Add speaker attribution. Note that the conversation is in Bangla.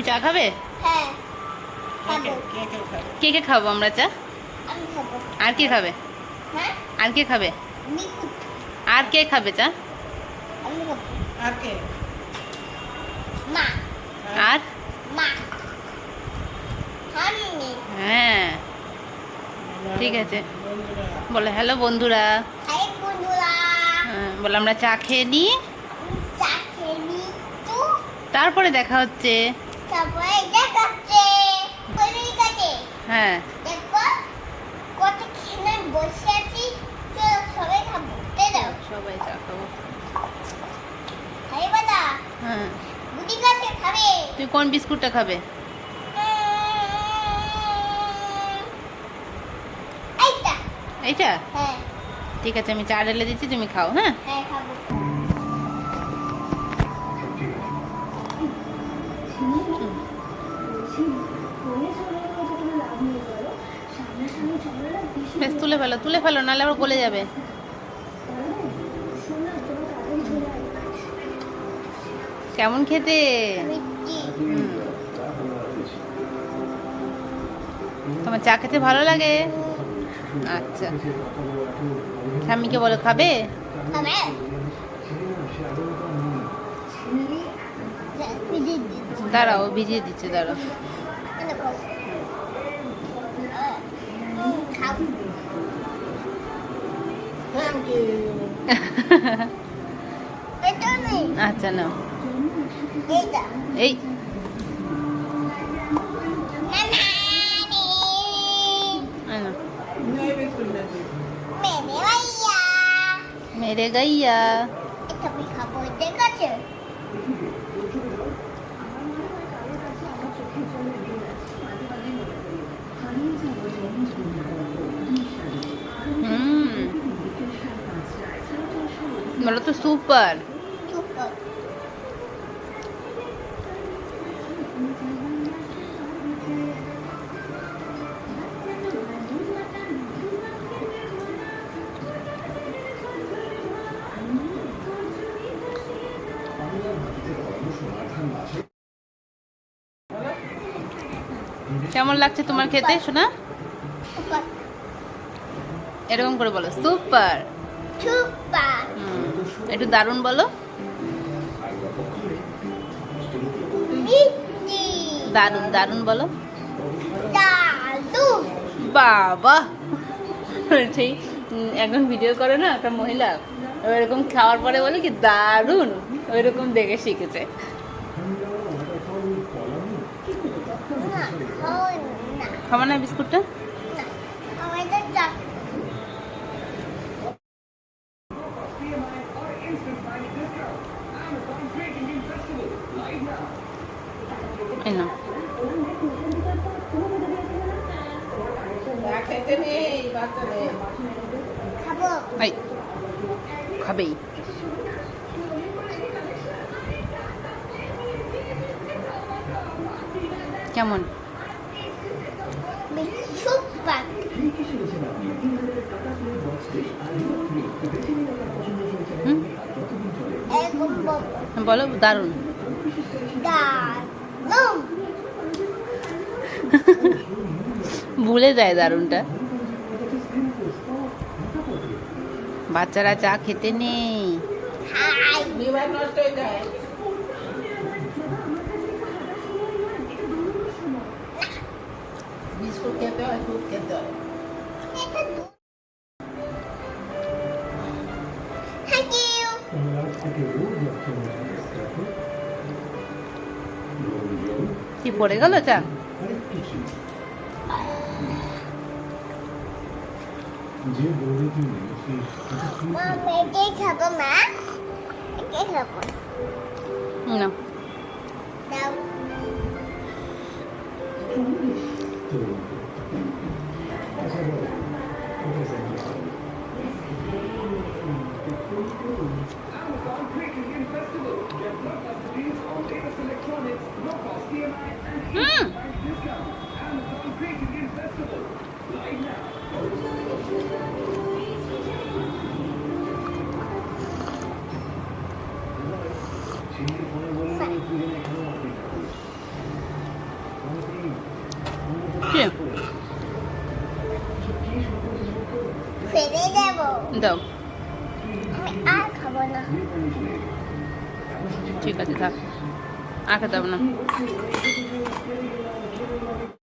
Speaker 1: চা খাবে?
Speaker 2: হ্যাঁ।
Speaker 1: কে কে খাব? আমরা চা? আর কে খাবে?
Speaker 2: হ্যাঁ?
Speaker 1: আর কে খাবে? আর কে খাবে চা?
Speaker 3: আর কে?
Speaker 1: আর? হ্যাঁ। ঠিক আছে। বলে হ্যালো বন্ধুরা। হ্যাঁ, বলে আমরা চা খেয়ে নিই
Speaker 2: চা
Speaker 1: তারপরে দেখা হচ্ছে।
Speaker 2: তারপরে
Speaker 1: হ্যাঁ।
Speaker 2: দেখো কত খেলে বসে আছি চলো সবাই খাব তাই দাও
Speaker 1: সবাই চা খাব।
Speaker 2: খাই বাদা?
Speaker 1: হ্যাঁ।
Speaker 2: গুটি কাছে খাবে।
Speaker 1: তুই কোন বিস্কুটটা খাবে?
Speaker 2: এইটা।
Speaker 1: এইটা?
Speaker 2: হ্যাঁ।
Speaker 1: ঠিক আছে আমি চা ঢেলে দিচ্ছি তুমি খাও হ্যাঁ?
Speaker 2: হ্যাঁ খাব।
Speaker 1: বেশ, তুলে ফেলো তুলে ফেলো, নাহলে আবার গলে যাবে। কেমন খেতে? তোমার চা খেতে ভালো লাগে? আচ্ছা। স্বামীকে বলো, খাবে?
Speaker 2: খাবে ভিজিয়ে দিচ্ছি
Speaker 1: দাঁড়াও ভিজিয়ে দিচ্ছে দাঁড়াও। আচ্ছা
Speaker 2: না
Speaker 1: এই। মেরে গাইয়া। বলো তো সুপার। কেমন লাগছে তোমার খেতে? শোনা। এরকম করে বলো। সুপার।
Speaker 2: চুপা
Speaker 1: একটু দারুণ বলো। দারুণ দারুণ বলো। বাবা। সেই একজন ভিডিও করে না, একটা মহিলা ও এরকম খাওয়ার পরে বলে কি দারুণ, ওইরকম দেখে শিখেছে।
Speaker 2: না খাও না
Speaker 1: খাব না বিস্কুটটা
Speaker 2: না আমাদের চা
Speaker 1: এই না খাবেই। কেমন? বলো দারুণ। ভুলে যায় দারুণটা। বাচ্চারা চা খেতে নেই। কি পড়ে গেল চা?
Speaker 2: মা মেয়েকে খাব মা একে খাব
Speaker 1: না
Speaker 2: দাও কি?
Speaker 4: ফেলে দেবো।
Speaker 2: দাও।
Speaker 4: আর খাব না।
Speaker 2: ঠিক আছে থাক। আর খেতে হবে না।